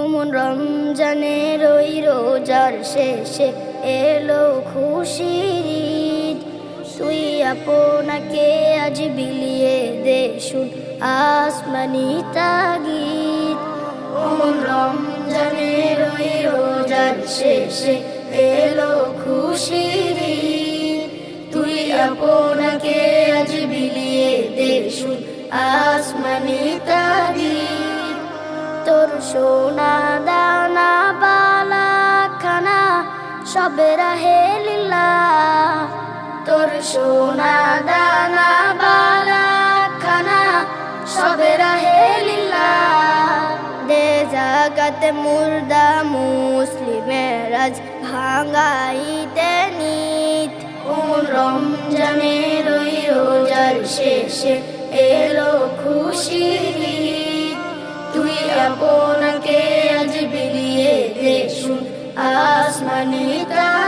ওমন রমজানের ওই রোজার শেষে এলো ঈদ। তুই আপনাকে আজ বিলিয়ে দে শুন আসমানি তাগিদ ওমন রমজানের ওই রোজার শেষে এলো ঈদ। তুই আপনাকে আজ বিলিয়ে দে শুন আসমানি সোনা দানা বালা খানা সবে রাহে লীলা। তোর সোনা দানা বালা খানা সবে রাহে লীলা। দে জাগাত মুর্দা মুসলিমের আজ ভাঙাইতে নিত রমজানের ওই রোজার শেষে এলো খুশির আপনাকে